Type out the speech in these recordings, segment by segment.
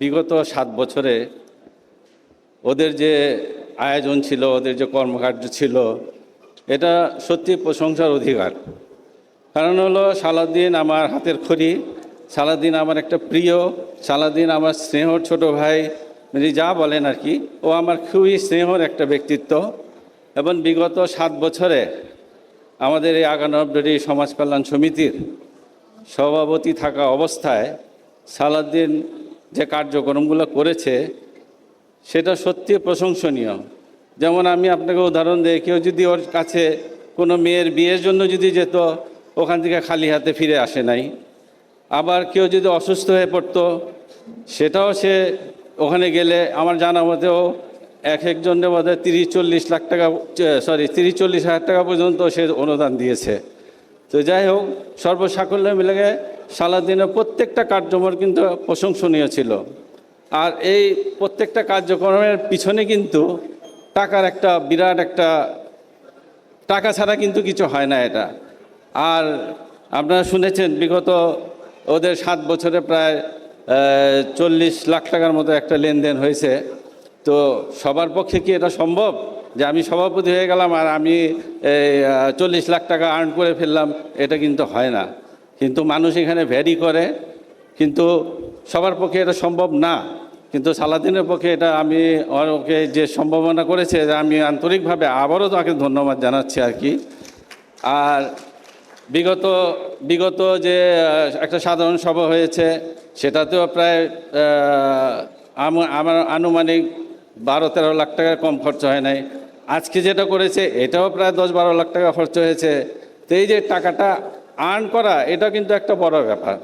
বিগত সাত বছরে ওদের যে আয়োজন ছিল, ওদের যে কর্মকাণ্ড ছিল, এটা সত্যি প্রশংসার অধিকার। কারণ হলো সালাদিন আমার হাতের খড়ি সালাদিন আমার একটা প্রিয় সালাদিন আমার স্নেহর ছোট ভাই মানে যা বলেন আর কি, ও আমার খুবই স্নেহর একটা ব্যক্তিত্ব। এবং বিগত সাত বছরে আমাদের এই আগানবডি সমাজ কল্যাণ সমিতির সভাপতি থাকা অবস্থায় সালাদ্দিন যে কার্যক্রমগুলো করেছে, সেটা সত্যি প্রশংসনীয়। যেমন আমি আপনাকে উদাহরণ দিই, কেউ যদি ওর কাছে কোনো মেয়ের বিয়ের জন্য যদি যেত, ওখান থেকে খালি হাতে ফিরে আসে নাই। আবার কেউ যদি অসুস্থ হয়ে পড়তো, সেটাও সে ওখানে গেলে আমার জানা মতেও এক একজনের মধ্যে তিরিশ, চল্লিশ লাখ টাকা সরি তিরিশ, চল্লিশ হাজার টাকা পর্যন্ত সে অনুদান দিয়েছে। তো যাই হোক, সর্বসাকল্যে মিলে গিয়ে সালাদিনের প্রত্যেকটা কার্যক্রম কিন্তু প্রশংসনীয় ছিল। আর এই প্রত্যেকটা কার্যক্রমের পিছনে কিন্তু টাকার একটা বিরাট একটা টাকা ছাড়া কিন্তু কিছু হয় না এটা। আর আপনারা শুনেছেন, বিগত ওদের সাত বছরে প্রায় চল্লিশ লাখ টাকার মতো একটা লেনদেন হয়েছে। তো সবার পক্ষে কি এটা সম্ভব? যে আমি সভাপতি হয়ে গেলাম আর আমি চল্লিশ লাখ টাকা আর্ন করে ফেললাম, এটা কিন্তু হয় না। কিন্তু মানুষ এখানে ভ্যারি করে, কিন্তু সবার পক্ষে এটা সম্ভব না। কিন্তু সালাদিনের পক্ষে এটা আমি ওকে যে সম্ভাবনা করেছে আমি আন্তরিকভাবে আবারও তাকে ধন্যবাদ জানাচ্ছি আর কি। আর বিগত বিগত যে একটা সাধারণ সভা হয়েছে, সেটাতেও প্রায় আম- আমার আনুমানিক বারো তেরো লাখ টাকা কম খরচ হয় নাই। আজকে যেটা করেছে, এটাও প্রায় দশ বারো লাখ টাকা খরচ হয়েছে। তো এই যে টাকাটা আর্ন করা, এটা কিন্তু একটা বড় ব্যাপার।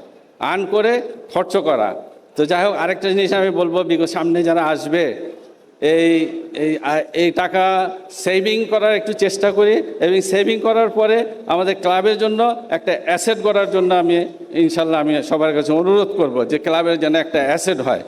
আর্ন করে খরচ করা। তো যাই হোক, আরেকটা জিনিস আমি বলব বিগত সামনে যারা আসবে, এই এই এই টাকা সেভিং করার একটু চেষ্টা করি এবং সেভিং করার পরে আমাদের ক্লাবের জন্য একটা অ্যাসেট করার জন্য আমি, ইনশাল্লাহ আমি সবার কাছে অনুরোধ করব যে ক্লাবের যেন একটা অ্যাসেট হয়।